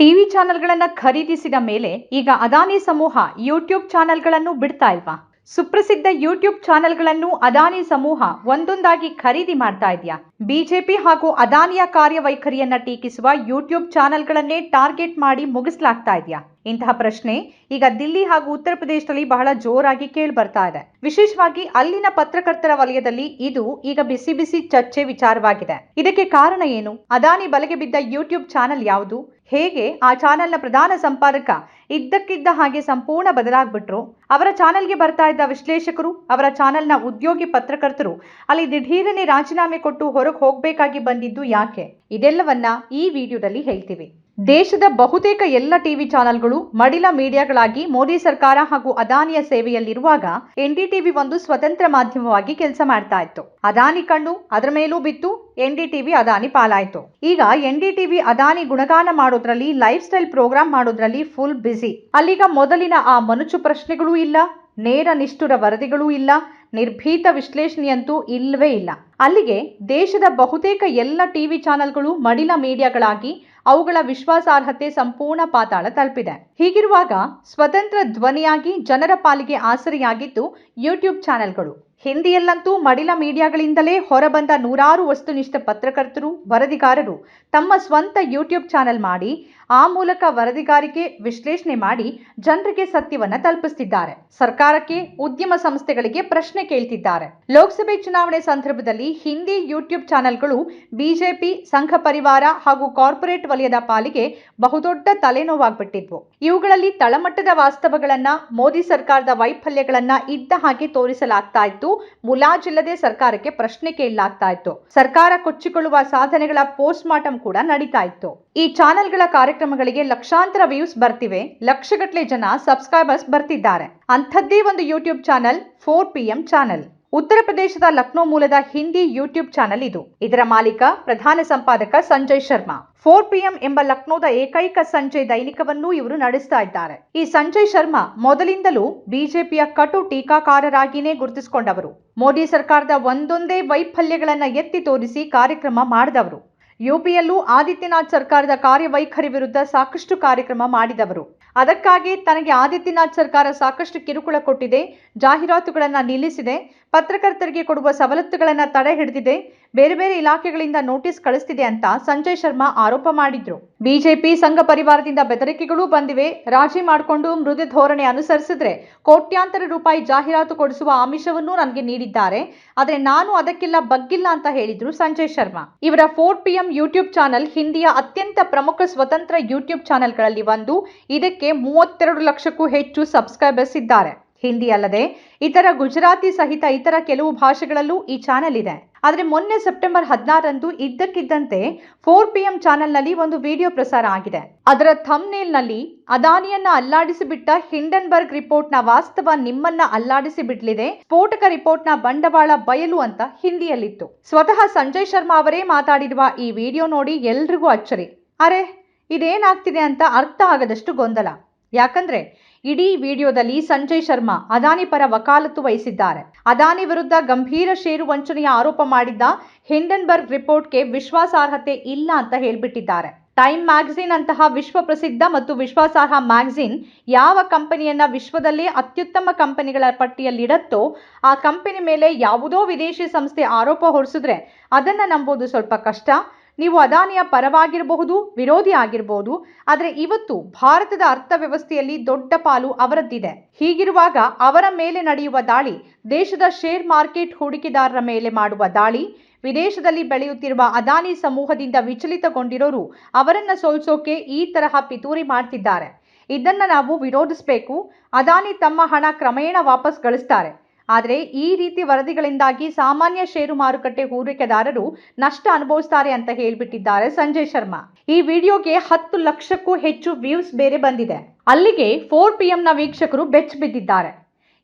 TV ಚಾನೆಲ್ಗಳನ್ನು ಖರೀದಿಸಿದ ಮೇಲೆ ಈಗ ಅದಾನಿ ಸಮೂಹ ಯೂಟ್ಯೂಬ್ ಚಾನೆಲ್ಗಳನ್ನು ಬಿಡ್ತಾ ಇಲ್ವಾ? ಸುಪ್ರಸಿದ್ಧ ಯೂಟ್ಯೂಬ್ ಚಾನೆಲ್ಗಳನ್ನು ಅದಾನಿ ಸಮೂಹ ಒಂದೊಂದಾಗಿ ಖರೀದಿ ಮಾಡ್ತಾ ಇದೆಯಾ? ಬಿಜೆಪಿ ಹಾಗೂ ಅದಾನಿಯ ಕಾರ್ಯವೈಖರಿಯನ್ನ ಟೀಕಿಸುವ ಯೂಟ್ಯೂಬ್ ಚಾನೆಲ್ಗಳನ್ನೇ ಟಾರ್ಗೆಟ್ ಮಾಡಿ ಮುಗಿಸ್ಲಾಗ್ತಾ ಇದೆಯಾ? ಇಂತಹ ಪ್ರಶ್ನೆ ಈಗ ದಿಲ್ಲಿ ಹಾಗೂ ಉತ್ತರ ಪ್ರದೇಶದಲ್ಲಿ ಬಹಳ ಜೋರಾಗಿ ಕೇಳಿ ಬರ್ತಾ ಇದೆ. ವಿಶೇಷವಾಗಿ ಅಲ್ಲಿನ ಪತ್ರಕರ್ತರ ವಲಯದಲ್ಲಿ ಇದು ಈಗ ಬಿಸಿ ಬಿಸಿ ಚರ್ಚೆ ವಿಚಾರವಾಗಿದೆ. ಇದಕ್ಕೆ ಕಾರಣ ಏನು? ಅದಾನಿ ಬಲೆಗೆ ಬಿದ್ದ ಯೂಟ್ಯೂಬ್ ಚಾನೆಲ್ ಯಾವುದು? ಹೇಗೆ ಆ ಚಾನೆಲ್ನ ಪ್ರಧಾನ ಸಂಪಾದಕ ಇದ್ದಕ್ಕಿದ್ದ ಹಾಗೆ ಸಂಪೂರ್ಣ ಬದಲಾಗ್ಬಿಟ್ರು? ಅವರ ಚಾನೆಲ್ಗೆ ಬರ್ತಾ ಇದ್ದ ವಿಶ್ಲೇಷಕರು, ಅವರ ಚಾನೆಲ್ನ ಉದ್ಯೋಗಿ ಪತ್ರಕರ್ತರು ಅಲ್ಲಿ ದಿಢೀರನೆ ರಾಜೀನಾಮೆ ಕೊಟ್ಟು ಹೊರಗೆ ಹೋಗಬೇಕಾಗಿ ಬಂದಿದ್ದು ಯಾಕೆ? ಇದೆಲ್ಲವನ್ನ ಈ ವಿಡಿಯೋದಲ್ಲಿ ಹೇಳ್ತೀವಿ. ದೇಶದ ಬಹುತೇಕ ಎಲ್ಲ ಟಿವಿ ಚಾನೆಲ್ಗಳು ಮಡಿಲ ಮೀಡಿಯಾಗಳಾಗಿ ಮೋದಿ ಸರ್ಕಾರ ಹಾಗೂ ಅದಾನಿಯ ಸೇವೆಯಲ್ಲಿರುವಾಗ ಎನ್ಡಿಟಿವಿ ಒಂದು ಸ್ವತಂತ್ರ ಮಾಧ್ಯಮವಾಗಿ ಕೆಲಸ ಮಾಡ್ತಾ ಇತ್ತು. ಅದಾನಿ ಕಣ್ಣು ಅದರ ಮೇಲೂ ಬಿತ್ತು, ಎನ್ಡಿಟಿವಿ ಅದಾನಿ ಪಾಲಾಯಿತು. ಈಗ ಎನ್ಡಿಟಿವಿ ಅದಾನಿ ಗುಣಗಾನ ಮಾಡೋದ್ರಲ್ಲಿ, ಲೈಫ್ ಸ್ಟೈಲ್ ಪ್ರೋಗ್ರಾಮ್ ಮಾಡೋದ್ರಲ್ಲಿ ಫುಲ್ ಬ್ಯುಸಿ. ಅಲ್ಲಿಗ ಮೊದಲಿನ ಆ ಮನುಚು ಪ್ರಶ್ನೆಗಳೂ ಇಲ್ಲ, ನೇರ ನಿಷ್ಠುರ ವರದಿಗಳೂ ಇಲ್ಲ, ನಿರ್ಭೀತ ವಿಶ್ಲೇಷಣೆಯಂತೂ ಇಲ್ಲವೇ ಇಲ್ಲ. ಅಲ್ಲಿಗೆ ದೇಶದ ಬಹುತೇಕ ಎಲ್ಲ ಟಿವಿ ಚಾನೆಲ್ಗಳು ಮಡಿಲ ಮೀಡಿಯಾಗಳಾಗಿ ಅವುಗಳ ವಿಶ್ವಾಸಾರ್ಹತೆ ಸಂಪೂರ್ಣ ಪಾತಾಳ ತಲುಪಿದೆ. ಹೀಗಿರುವಾಗ ಸ್ವತಂತ್ರ ಧ್ವನಿಯಾಗಿ ಜನರ ಪಾಲಿಗೆ ಆಸರೆಯಾಗಿದ್ದು ಯೂಟ್ಯೂಬ್ ಚಾನೆಲ್ಗಳು. ಹಿಂದಿಯಲ್ಲಂತೂ ಮಡಿಲ ಮೀಡಿಯಾಗಳಿಂದಲೇ ಹೊರಬಂದ ನೂರಾರು ವಸ್ತುನಿಷ್ಠ ಪತ್ರಕರ್ತರು, ವರದಿಗಾರರು ತಮ್ಮ ಸ್ವಂತ ಯೂಟ್ಯೂಬ್ ಚಾನೆಲ್ ಮಾಡಿ ಆ ಮೂಲಕ ವರದಿಗಾರಿಕೆ ವಿಶ್ಲೇಷಣೆ ಮಾಡಿ ಜನರಿಗೆ ಸತ್ಯವನ್ನ ತಲುಪಿಸುತ್ತಿದ್ದಾರೆ ಸರ್ಕಾರಕ್ಕೆ, ಉದ್ಯಮ ಸಂಸ್ಥೆಗಳಿಗೆ ಪ್ರಶ್ನೆ ಕೇಳ್ತಿದ್ದಾರೆ. ಲೋಕಸಭೆ ಚುನಾವಣೆ ಸಂದರ್ಭದಲ್ಲಿ ಹಿಂದಿ ಯೂಟ್ಯೂಬ್ ಚಾನೆಲ್ಗಳು ಬಿಜೆಪಿ, ಸಂಘ ಪರಿವಾರ ಹಾಗೂ ಕಾರ್ಪೊರೇಟ್ ವಲಯದ ಪಾಲಿಗೆ ಬಹುದೊಡ್ಡ ತಲೆನೋವಾಗ್ಬಿಟ್ಟಿದ್ವು. ಇವುಗಳಲ್ಲಿ ತಳಮಟ್ಟದ ವಾಸ್ತವಗಳನ್ನ, ಮೋದಿ ಸರ್ಕಾರದ ವೈಫಲ್ಯಗಳನ್ನ ಇದ್ದ ಹಾಗೆ ತೋರಿಸಲಾಗ್ತಾ ಇತ್ತು. ಮುಲಾಜಿಲ್ಲದೆ ಸರ್ಕಾರಕ್ಕೆ ಪ್ರಶ್ನೆ ಕೇಳಲಾಗ್ತಾ ಇತ್ತು. ಸರ್ಕಾರ ಕೊಚ್ಚಿಕೊಳ್ಳುವ ಸಾಧನೆಗಳ ಪೋಸ್ಟ್ ಮಾರ್ಟಮ್ ಕೂಡ ನಡೀತಾ ಇತ್ತು. ಈ ಚಾನೆಲ್ಗಳ ಕಾರ್ಯಕ್ರಮಗಳಿಗೆ ಲಕ್ಷಾಂತರ ವ್ಯೂಸ್ ಬರ್ತಿವೆ. ಲಕ್ಷಗಟ್ಟಲೆ ಜನ ಸಬ್ಸ್ಕ್ರೈಬರ್ಸ್ ಬರ್ತಿದ್ದಾರೆ. ಅಂಥದ್ದೇ ಒಂದು YouTube channel, four P M channel. ಉತ್ತರ ಪ್ರದೇಶದ ಲಕ್ನೋ ಮೂಲದ ಹಿಂದಿ ಯೂಟ್ಯೂಬ್ ಚಾನೆಲ್ ಇದು. ಇದರ ಮಾಲೀಕ, ಪ್ರಧಾನ ಸಂಪಾದಕ ಸಂಜಯ್ ಶರ್ಮಾ. ಫೋರ್ ಪಿಎಂ ಎಂಬ ಲಕ್ನೋದ ಏಕೈಕ ಸಂಜೆ ದೈನಿಕವನ್ನು ಇವರು ನಡೆಸ್ತಾ ಇದ್ದಾರೆ. ಈ ಸಂಜಯ್ ಶರ್ಮಾ ಮೊದಲಿಂದಲೂ ಬಿಜೆಪಿಯ ಕಟು ಟೀಕಾಕಾರರಾಗಿಯೇ ಗುರುತಿಸಿಕೊಂಡವರು. ಮೋದಿ ಸರ್ಕಾರದ ಒಂದೊಂದೇ ವೈಫಲ್ಯಗಳನ್ನ ಎತ್ತಿ ತೋರಿಸಿ ಕಾರ್ಯಕ್ರಮ ಮಾಡಿದವರು. ಯುಪಿಯಲ್ಲೂ ಆದಿತ್ಯನಾಥ್ ಸರ್ಕಾರದ ಕಾರ್ಯವೈಖರಿ ವಿರುದ್ಧ ಸಾಕಷ್ಟು ಕಾರ್ಯಕ್ರಮ ಮಾಡಿದವರು. ಅದಕ್ಕಾಗಿ ತನಗೆ ಆದಿತ್ಯನಾಥ್ ಸರ್ಕಾರ ಸಾಕಷ್ಟು ಕಿರುಕುಳ ಕೊಟ್ಟಿದೆ, ಜಾಹೀರಾತುಗಳನ್ನು ನಿಲ್ಲಿಸಿದೆ, ಪತ್ರಕರ್ತರಿಗೆ ಕೊಡುವ ಸವಲತ್ತುಗಳನ್ನು ತಡೆ ಹಿಡಿದಿದೆ ಬೇರೆ ಬೇರೆ ಇಲಾಖೆಗಳಿಂದ ನೋಟಿಸ್ ಕಳಿಸ್ತಿದೆ ಅಂತ ಸಂಜಯ್ ಶರ್ಮಾ ಆರೋಪ ಮಾಡಿದ್ರು. ಬಿಜೆಪಿ ಸಂಘ ಪರಿವಾರದಿಂದ ಬೆದರಿಕೆಗಳೂ ಬಂದಿವೆ. ರಾಜಿ ಮಾಡಿಕೊಂಡು ಮೃದು ಧೋರಣೆ ಅನುಸರಿಸಿದ್ರೆ ಕೋಟ್ಯಾಂತರ ರೂಪಾಯಿ ಜಾಹೀರಾತು ಕೊಡಿಸುವ ಆಮಿಷವನ್ನೂ ನನಗೆ ನೀಡಿದ್ದಾರೆ. ಆದರೆ ನಾನು ಅದಕ್ಕೆಲ್ಲ ಬಗ್ಗಿಲ್ಲ ಅಂತ ಹೇಳಿದ್ರು ಸಂಜಯ್ ಶರ್ಮಾ. ಇವರ four P M YouTube channel ಹಿಂದಿಯ ಅತ್ಯಂತ ಪ್ರಮುಖ ಸ್ವತಂತ್ರ ಯೂಟ್ಯೂಬ್ ಚಾನೆಲ್ಗಳಲ್ಲಿ ಒಂದು. ಇದಕ್ಕೆ ಮೂವತ್ತೆರಡು ಲಕ್ಷಕ್ಕೂ ಹೆಚ್ಚು ಸಬ್ಸ್ಕ್ರೈಬರ್ಸ್ ಇದ್ದಾರೆ. ಹಿಂದಿ ಅಲ್ಲದೆ ಇತರ ಗುಜರಾತಿ ಸಹಿತ ಇತರ ಕೆಲವು ಭಾಷೆಗಳಲ್ಲೂ ಈ ಚಾನೆಲ್ ಇದೆ. ಆದರೆ ಮೊನ್ನೆ ಸೆಪ್ಟೆಂಬರ್ ಹದಿನಾರರಂದು ಇದ್ದಕ್ಕಿದ್ದಂತೆ ಫೋರ್ ಪಿ ಎಂ ಚಾನೆಲ್ನಲ್ಲಿ ಒಂದು ವಿಡಿಯೋ ಪ್ರಸಾರ ಆಗಿದೆ. ಅದರ ಥಮ್ನೇಲ್ನಲ್ಲಿ ಅದಾನಿಯನ್ನ ಅಲ್ಲಾಡಿಸಿಬಿಟ್ಟ ಹಿಂಡನ್ಬರ್ಗ್ ರಿಪೋರ್ಟ್ನ ವಾಸ್ತವ ನಿಮ್ಮನ್ನ ಅಲ್ಲಾಡಿಸಿ ಬಿಡ್ಲಿದೆ, ಸ್ಫೋಟಕ ರಿಪೋರ್ಟ್ನ ಬಂಡವಾಳ ಬಯಲು ಅಂತ ಹಿಂದಿಯಲ್ಲಿತ್ತು. ಸ್ವತಃ ಸಂಜಯ್ ಶರ್ಮಾ ಅವರೇ ಮಾತಾಡಿರುವ ಈ ವಿಡಿಯೋ ನೋಡಿ ಎಲ್ರಿಗೂ ಅಚ್ಚರಿ. ಅರೆ, ಇದೇನಾಗ್ತಿದೆ ಅಂತ ಅರ್ಥ ಆಗದಷ್ಟು ಗೊಂದಲ. ಯಾಕಂದ್ರೆ ಇಡೀ ವಿಡಿಯೋದಲ್ಲಿ ಸಂಜಯ್ ಶರ್ಮಾ, ಅದಾನಿ ಪರ ವಕಾಲತ್ತು ವಹಿಸಿದ್ದಾರೆ. ಅದಾನಿ ವಿರುದ್ಧ ಗಂಭೀರ ಷೇರು ವಂಚನೆಯ ಆರೋಪ ಮಾಡಿದ್ದ ಹಿಂಡನ್ಬರ್ಗ್ ರಿಪೋರ್ಟ್ಗೆ ವಿಶ್ವಾಸಾರ್ಹತೆ ಇಲ್ಲ ಅಂತ ಹೇಳ್ಬಿಟ್ಟಿದ್ದಾರೆ. ಟೈಮ್ ಮ್ಯಾಗಝಿನ್ ಅಂತಹ ವಿಶ್ವ ಪ್ರಸಿದ್ಧ ಮತ್ತು ವಿಶ್ವಾಸಾರ್ಹ ಮ್ಯಾಗಝಿನ್ ಯಾವ ಕಂಪನಿಯನ್ನ ವಿಶ್ವದಲ್ಲೇ ಅತ್ಯುತ್ತಮ ಕಂಪನಿಗಳ ಪಟ್ಟಿಯಲ್ಲಿಡತ್ತೋ, ಆ ಕಂಪನಿ ಮೇಲೆ ಯಾವುದೋ ವಿದೇಶಿ ಸಂಸ್ಥೆ ಆರೋಪ ಹೊರಿಸಿದ್ರೆ ಅದನ್ನ ನಂಬೋದು ಸ್ವಲ್ಪ ಕಷ್ಟ. ನೀವು ಅದಾನಿಯ ಪರವಾಗಿರಬಹುದು, ವಿರೋಧಿ ಆಗಿರಬಹುದು, ಆದರೆ ಇವತ್ತು ಭಾರತದ ಅರ್ಥವ್ಯವಸ್ಥೆಯಲ್ಲಿ ದೊಡ್ಡ ಪಾಲು ಅವರದ್ದಿದೆ. ಹೀಗಿರುವಾಗ ಅವರ ಮೇಲೆ ನಡೆಯುವ ದಾಳಿ, ದೇಶದ ಶೇರ್ ಮಾರ್ಕೆಟ್ ಹೂಡಿಕೆದಾರರ ಮೇಲೆ ಮಾಡುವ ದಾಳಿ, ವಿದೇಶದಲ್ಲಿ ಬೆಳೆಯುತ್ತಿರುವ ಅದಾನಿ ಸಮೂಹದಿಂದ ವಿಚಲಿತಗೊಂಡಿರೋರು ಅವರನ್ನ ಸೋಲ್ಸೋಕೆ ಈ ತರಹ ಪಿತೂರಿ ಮಾಡ್ತಿದ್ದಾರೆ. ಇದನ್ನ ನಾವು ವಿರೋಧಿಸಬೇಕು. ಅದಾನಿ ತಮ್ಮ ಹಣ ಕ್ರಮೇಣ ವಾಪಸ್ ಗಳಿಸ್ತಾರೆ. ಆದರೆ ಈ ರೀತಿ ವರದಿಗಳಿಂದಾಗಿ ಸಾಮಾನ್ಯ ಷೇರು ಮಾರುಕಟ್ಟೆ ಹೂಡಿಕೆದಾರರು ನಷ್ಟ ಅನುಭವಿಸ್ತಾರೆ ಅಂತ ಹೇಳಿಬಿಟ್ಟಿದ್ದಾರೆ ಸಂಜಯ್ ಶರ್ಮಾ. ಈ ವಿಡಿಯೋಗೆ ಹತ್ತು ಲಕ್ಷಕ್ಕೂ ಹೆಚ್ಚು ವ್ಯೂಸ್ ಬೇರೆ ಬಂದಿದೆ. ಅಲ್ಲಿಗೆ ಫೋರ್ ಪಿ ನ ವೀಕ್ಷಕರು ಬೆಚ್ಚ ಬಿದ್ದಿದ್ದಾರೆ.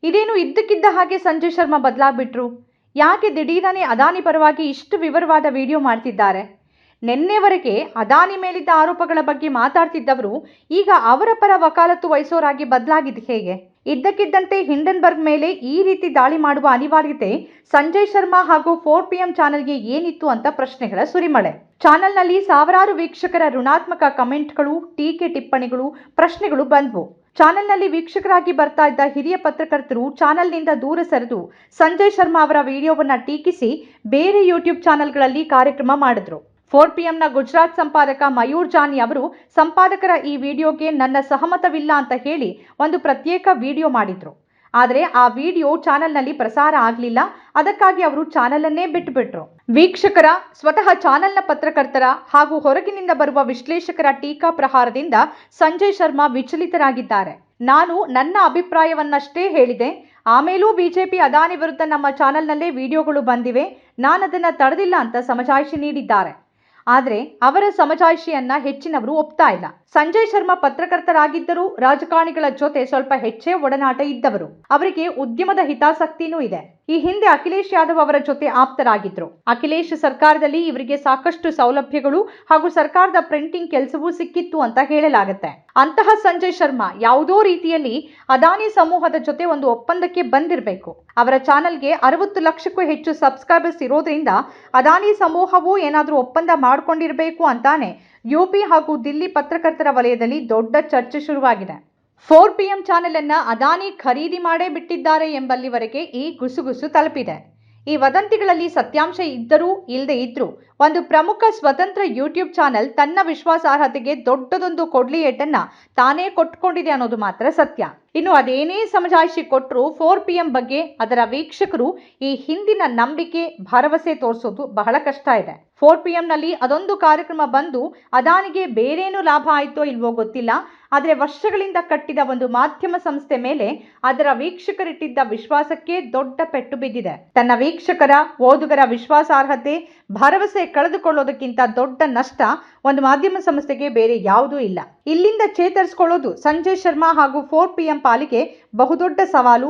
ಇದೇನು ಇದ್ದಕ್ಕಿದ್ದ ಹಾಗೆ ಸಂಜಯ್ ಶರ್ಮಾ ಬದಲಾಗ್ಬಿಟ್ರು? ಯಾಕೆ ದಿಢೀರನೆ ಅದಾನಿ ಪರವಾಗಿ ಇಷ್ಟು ವಿವರವಾದ ವಿಡಿಯೋ ಮಾಡ್ತಿದ್ದಾರೆ? ನಿನ್ನೆವರೆಗೆ ಅದಾನಿ ಮೇಲಿದ್ದ ಆರೋಪಗಳ ಬಗ್ಗೆ ಮಾತಾಡ್ತಿದ್ದವರು ಈಗ ಅವರ ಪರ ವಕಾಲತ್ತು ವಹಿಸೋರಾಗಿ ಬದಲಾಗಿದ್ದು ಹೇಗೆ? ಇದ್ದಕ್ಕಿದ್ದಂತೆ ಹಿಂಡನ್ಬರ್ಗ್ ಮೇಲೆ ಈ ರೀತಿ ದಾಳಿ ಮಾಡುವ ಅನಿವಾರ್ಯತೆ ಸಂಜಯ್ ಶರ್ಮಾ ಹಾಗೂ ಫೋರ್ ಪಿ ಎಂ ಚಾನೆಲ್ಗೆ ಏನಿತ್ತು ಅಂತ ಪ್ರಶ್ನೆಗಳ ಸುರಿಮಳೆ. ಚಾನೆಲ್ನಲ್ಲಿ ಸಾವಿರಾರು ವೀಕ್ಷಕರ ಋಣಾತ್ಮಕ ಕಮೆಂಟ್ಗಳು, ಟೀಕೆ ಟಿಪ್ಪಣಿಗಳು, ಪ್ರಶ್ನೆಗಳು ಬಂದ್ವು. ಚಾನೆಲ್ನಲ್ಲಿ ವೀಕ್ಷಕರಾಗಿ ಬರ್ತಾ ಇದ್ದ ಹಿರಿಯ ಪತ್ರಕರ್ತರು ಚಾನೆಲ್ನಿಂದ ದೂರ ಸರಿದು ಸಂಜಯ್ ಶರ್ಮಾ ಅವರ ವಿಡಿಯೋವನ್ನು ಟೀಕಿಸಿ ಬೇರೆ ಯೂಟ್ಯೂಬ್ ಚಾನೆಲ್ಗಳಲ್ಲಿ ಕಾರ್ಯಕ್ರಮ ಮಾಡಿದ್ರು. ಫೋರ್ ಪಿಎಂನ ಗುಜರಾತ್ ಸಂಪಾದಕ ಮಯೂರ್ ಜಾನಿ ಅವರು, ಸಂಪಾದಕರ ಈ ವಿಡಿಯೋಗೆ ನನ್ನ ಸಹಮತವಿಲ್ಲ ಅಂತ ಹೇಳಿ ಒಂದು ಪ್ರತ್ಯೇಕ ವಿಡಿಯೋ ಮಾಡಿದ್ರು. ಆದರೆ ಆ ವಿಡಿಯೋ ಚಾನಲ್ನಲ್ಲಿ ಪ್ರಸಾರ ಆಗಲಿಲ್ಲ. ಅದಕ್ಕಾಗಿ ಅವರು ಚಾನಲನ್ನೇ ಬಿಟ್ಟುಬಿಟ್ರು ವೀಕ್ಷಕರ, ಸ್ವತಃ ಚಾನಲ್ನ ಪತ್ರಕರ್ತರ ಹಾಗೂ ಹೊರಗಿನಿಂದ ಬರುವ ವಿಶ್ಲೇಷಕರ ಟೀಕಾ ಪ್ರಹಾರದಿಂದ ಸಂಜಯ್ ಶರ್ಮಾ ವಿಚಲಿತರಾಗಿದ್ದಾರೆ. ನಾನು ನನ್ನ ಅಭಿಪ್ರಾಯವನ್ನಷ್ಟೇ ಹೇಳಿದೆ. ಆಮೇಲೂ ಬಿಜೆಪಿ ಅದಾನಿ ವಿರುದ್ಧ ನಮ್ಮ ಚಾನೆಲ್ನಲ್ಲೇ ವಿಡಿಯೋಗಳು ಬಂದಿವೆ. ನಾನದನ್ನು ತಡೆದಿಲ್ಲ ಅಂತ ಸಮಜಾಯಿಷಿ ನೀಡಿದ್ದಾರೆ. ಆದರೆ ಅವರ ಸಮಜಾಯಿಷಿಯನ್ನು ಹೆಚ್ಚಿನವರು ಒಪ್ತಾ ಇಲ್ಲ. ಸಂಜಯ್ ಶರ್ಮಾ ಪತ್ರಕರ್ತರಾಗಿದ್ದರೂ ರಾಜಕಾರಣಿಗಳ ಜೊತೆ ಸ್ವಲ್ಪ ಹೆಚ್ಚೇ ಒಡನಾಟ ಇದ್ದವರು. ಅವರಿಗೆ ಉದ್ಯಮದ ಹಿತಾಸಕ್ತಿನೂ ಇದೆ. ಈ ಹಿಂದೆ ಅಖಿಲೇಶ್ ಯಾದವ್ ಅವರ ಜೊತೆ ಆಪ್ತರಾಗಿದ್ರು. ಅಖಿಲೇಶ್ ಸರ್ಕಾರದಲ್ಲಿ ಇವರಿಗೆ ಸಾಕಷ್ಟು ಸೌಲಭ್ಯಗಳು ಹಾಗೂ ಸರ್ಕಾರದ ಪ್ರಿಂಟಿಂಗ್ ಕೆಲಸವೂ ಸಿಕ್ಕಿತ್ತು ಅಂತ ಹೇಳಲಾಗುತ್ತೆ. ಅಂತಹ ಸಂಜಯ್ ಶರ್ಮಾ ಯಾವುದೋ ರೀತಿಯಲ್ಲಿ ಅದಾನಿ ಸಮೂಹದ ಜೊತೆ ಒಂದು ಒಪ್ಪಂದಕ್ಕೆ ಬಂದಿರಬೇಕು. ಅವರ ಚಾನೆಲ್ಗೆ ಅರವತ್ತು ಲಕ್ಷಕ್ಕೂ ಹೆಚ್ಚು ಸಬ್ಸ್ಕ್ರೈಬರ್ಸ್ ಇರೋದ್ರಿಂದ ಅದಾನಿ ಸಮೂಹವು ಏನಾದರೂ ಒಪ್ಪಂದ ಮಾಡಿಕೊಂಡಿರಬೇಕು ಅಂತಾನೆ ಯುಪಿ ಹಾಗೂ ದಿಲ್ಲಿ ಪತ್ರಕರ್ತರ ವಲಯದಲ್ಲಿ ದೊಡ್ಡ ಚರ್ಚೆ ಶುರುವಾಗಿದೆ. ಫೋರ್ ಪಿ ಎಂ ಚಾನೆಲ್ ಅನ್ನ ಅದಾನಿ ಖರೀದಿ ಮಾಡೇ ಬಿಟ್ಟಿದ್ದಾರೆ ಎಂಬಲ್ಲಿವರೆಗೆ ಈ ಗುಸುಗುಸು ತಲುಪಿದೆ. ಈ ವದಂತಿಗಳಲ್ಲಿ ಸತ್ಯಾಂಶ ಇದ್ದರೂ ಇಲ್ಲದೆ ಇದ್ರೂ. ಒಂದು ಪ್ರಮುಖ ಸ್ವತಂತ್ರ ಯೂಟ್ಯೂಬ್ ಚಾನೆಲ್ ತನ್ನ ವಿಶ್ವಾಸಾರ್ಹತೆಗೆ ದೊಡ್ಡದೊಂದು ಕೊಡ್ಲಿ ಏಟನ್ನ ತಾನೇ ಕೊಟ್ಕೊಂಡಿದೆ ಅನ್ನೋದು ಮಾತ್ರ ಸತ್ಯ. ಇನ್ನು ಅದೇನೇ ಸಮಜಾಯಿಷಿ ಕೊಟ್ಟರು ಫೋರ್ ಪಿ ಎಂ ಬಗ್ಗೆ ಅದರ ವೀಕ್ಷಕರು ಈ ಹಿಂದಿನ ನಂಬಿಕೆ, ಭರವಸೆ ತೋರಿಸೋದು ಬಹಳ ಕಷ್ಟ ಇದೆ. ಫೋರ್ ಪಿ ಎಂನಲ್ಲಿ ಅದೊಂದು ಕಾರ್ಯಕ್ರಮ ಬಂದು ಅದಾನಿಗೆ ಬೇರೇನು ಲಾಭ ಆಯಿತೋ ಇಲ್ವೋ ಗೊತ್ತಿಲ್ಲ. ಆದರೆ ವರ್ಷಗಳಿಂದ ಕಟ್ಟಿದ ಒಂದು ಮಾಧ್ಯಮ ಸಂಸ್ಥೆ ಮೇಲೆ ಅದರ ವೀಕ್ಷಕರಿಟ್ಟಿದ್ದ ವಿಶ್ವಾಸಕ್ಕೆ ದೊಡ್ಡ ಪೆಟ್ಟು ಬಿದ್ದಿದೆ. ತನ್ನ ವೀಕ್ಷಕರ, ಓದುಗರ ವಿಶ್ವಾಸಾರ್ಹತೆ, ಭರವಸೆ ಕಳೆದುಕೊಳ್ಳೋದಕ್ಕಿಂತ ದೊಡ್ಡ ನಷ್ಟ ಒಂದು ಮಾಧ್ಯಮ ಸಂಸ್ಥೆಗೆ ಬೇರೆ ಯಾವುದೂ ಇಲ್ಲ. ಇಲ್ಲಿಂದ ಚೇತರಿಸಿಕೊಳ್ಳೋದು ಸಂಜಯ್ ಶರ್ಮಾ ಹಾಗೂ ಫೋರ್ ಪಿ ಎಂ ಪಾಲಿಗೆ ಬಹುದೊಡ್ಡ ಸವಾಲು.